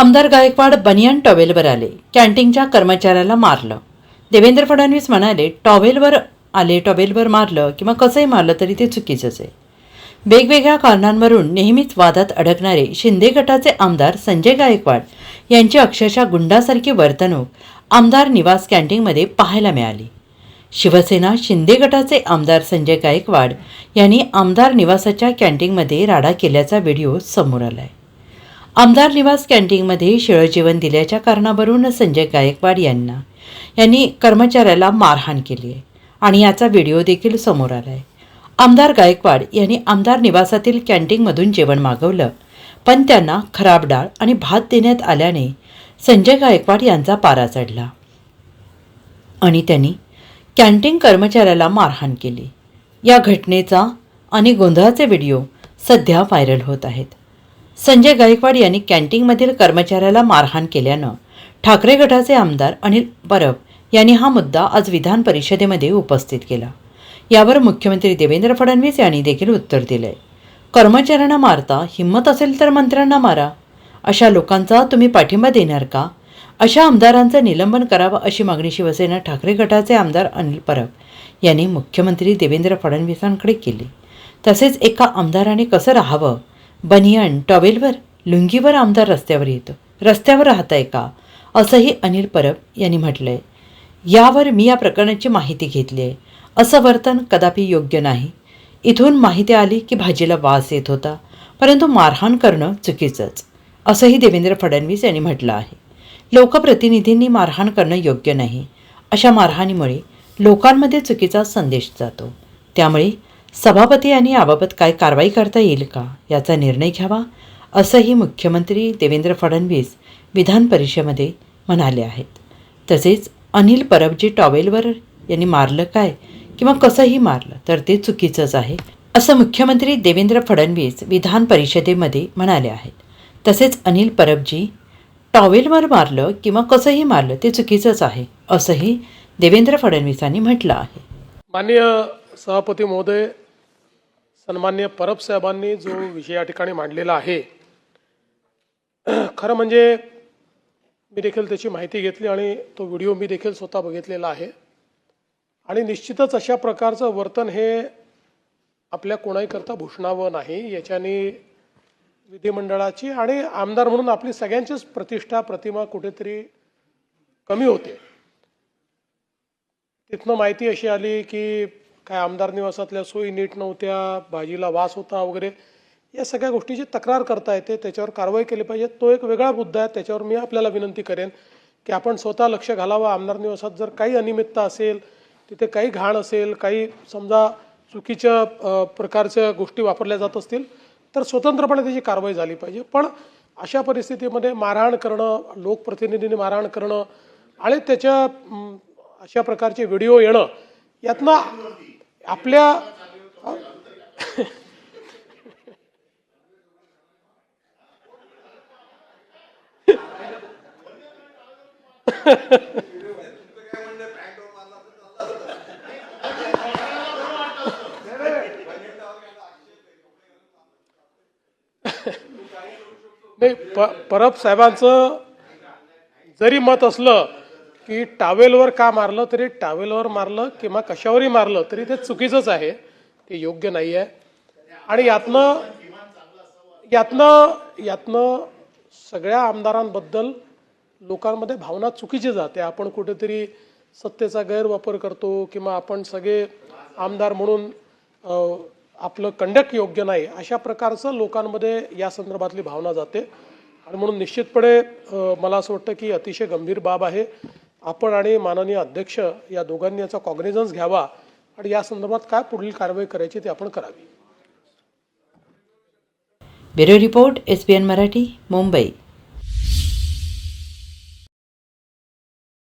आमदार गायकवाड बनियान टॉवेलवर आले. कॅन्टीनच्या कर्मचाऱ्याला मारलं. देवेंद्र फडणवीस म्हणाले टॉवेलवर आले टॉवेलवर मारलं किंवा कसंही मारलं तरी ते चुकीचंच आहे. वेगवेगळ्या कारणांवरून नेहमीच वादात अडकणारे शिंदे गटाचे आमदार संजय गायकवाड यांची अक्षरशः गुंडासारखी वर्तणूक आमदार निवास कॅन्टीनमध्ये पाहायला मिळाली. शिवसेना शिंदे गटाचे आमदार संजय गायकवाड यांनी आमदार निवासाच्या कॅन्टीनमध्ये राडा केल्याचा व्हिडिओ समोर आला आहे आमदार निवास कॅन्टीनमध्ये शिळजीवन दिल्याच्या कारणावरून संजय गायकवाड यांना यांनी कर्मचाऱ्याला मारहाण केली आहे आणि याचा व्हिडिओ देखील समोर आला आहे आमदार गायकवाड यांनी आमदार निवासातील कॅन्टीनमधून जेवण मागवलं पण त्यांना खराब डाळ आणि भात देण्यात आल्याने संजय गायकवाड यांचा पारा चढला आणि त्यांनी कॅन्टीन कर्मचाऱ्याला मारहाण केली. या घटनेचा आणि गोंधळाचे व्हिडिओ सध्या व्हायरल होत आहेत. संजय गायकवाड यांनी कॅन्टीनमधील कर्मचाऱ्याला मारहाण केल्यानं ठाकरे गटाचे आमदार अनिल परब यांनी हा मुद्दा आज विधान परिषदेमध्ये उपस्थित केला. यावर मुख्यमंत्री देवेंद्र फडणवीस यांनी देखील उत्तर दिलंय. कर्मचाऱ्यांना मारता हिंमत असेल तर मंत्र्यांना मारा. अशा लोकांचा तुम्ही पाठिंबा देणार का? अशा आमदारांचं निलंबन करावं अशी मागणी शिवसेना ठाकरे गटाचे आमदार अनिल परब यांनी मुख्यमंत्री देवेंद्र फडणवीसांकडे केली. तसेच एका आमदाराने कसं राहावं? बनियन टॉवेलवर लुंगीवर आमदार रस्त्यावर येतो. रस्त्यावर राहताय का? असंही अनिल परब यांनी म्हटलंय. यावर मी या प्रकरणाची माहिती घेतली आहे असं वर्तन कदापि योग्य नाही. इथून माहिती आली की भाजीला वास येत होता परंतु मारहाण करणं चुकीचंच. असंही देवेंद्र फडणवीस यांनी म्हटलं आहे. लोकप्रतिनिधींनी मारहाण करणं योग्य नाही. अशा मारहाणीमुळे लोकांमध्ये चुकीचा संदेश जातो. त्यामुळे सभापती यांनी याबाबत काय कारवाई करता येईल का? याचा निर्णय घ्यावा असंही मुख्यमंत्री देवेंद्र फडणवीस विधान परिषदेमध्ये म्हणाले आहेत. तसेच अनिल परबजी टॉवेलवर यांनी मारलं काय किंवा कसंही मारलं तर ते चुकीचंच आहे असं मुख्यमंत्री देवेंद्र फडणवीस विधान परिषदेमध्ये म्हणाले आहेत. तसेच अनिल परबजी टॉवेलवर मारलं किंवा कसंही मारलं ते चुकीचंच आहे असंही देवेंद्र फडणवीसांनी म्हटलं आहे. माननीय सभापती महोदय सन्मान्य परब साहेबांनी जो विषय या ठिकाणी मांडलेला आहे खरं म्हणजे मी देखील त्याची माहिती घेतली आणि तो व्हिडिओ मी देखील स्वतः बघितलेला आहे. आणि निश्चितच अशा प्रकारचं वर्तन हे आपल्या कोणाहीकरता भूषणावं नाही याच्याने विधिमंडळाची आणि आमदार म्हणून आपली सगळ्यांचीच प्रतिष्ठा प्रतिमा कुठेतरी कमी होते. तिथनं माहिती अशी आली की काय आमदार निवासातल्या सोयी नीट नव्हत्या भाजीला वास होता वगैरे या सगळ्या गोष्टीची तक्रार करता येते. त्याच्यावर कारवाई केली पाहिजे. तो एक वेगळा मुद्दा आहे. त्याच्यावर मी आपल्याला विनंती करेन की आपण स्वतः लक्ष घालावं. आमदार निवासात जर काही अनियमितता असेल तिथे काही घाण असेल काही समजा चुकीच्या प्रकारच्या गोष्टी वापरल्या जात असतील तर स्वतंत्रपणे त्याची कारवाई झाली पाहिजे. पण अशा परिस्थितीमध्ये मारहाण करणं लोकप्रतिनिधींनी मारहाण करणं आणि त्याच्या अशा प्रकारचे व्हिडिओ येणं यातनं आपल्या नाही प परब साहेबांचं जरी मत असलं की टावेलवर का मारलं तरी टावेलवर मारलं किंवा कशावरही मारलं तरी ते चुकीचंच आहे. ते योग्य नाही आहे आणि यातनं यातनं यातनं सगळ्या आमदारांबद्दल लोकांमध्ये भावना चुकीची जाते. आपण कुठेतरी सत्तेचा गैरवापर करतो किंवा आपण सगळे आमदार म्हणून आपलं कंडक्ट योग्य नाही अशा प्रकारचं लोकांमध्ये या संदर्भातली भावना जाते. आणि म्हणून निश्चितपणे मला असं वाटतं की अतिशय गंभीर बाब आहे. आपण आणि माननीय अध्यक्ष या दोघांनी याचा कॉग्निझन्स घ्यावा आणि या संदर्भात काय पुढील कारवाई करायची ते आपण करावी. Bureau report S P N Marathi Mumbai.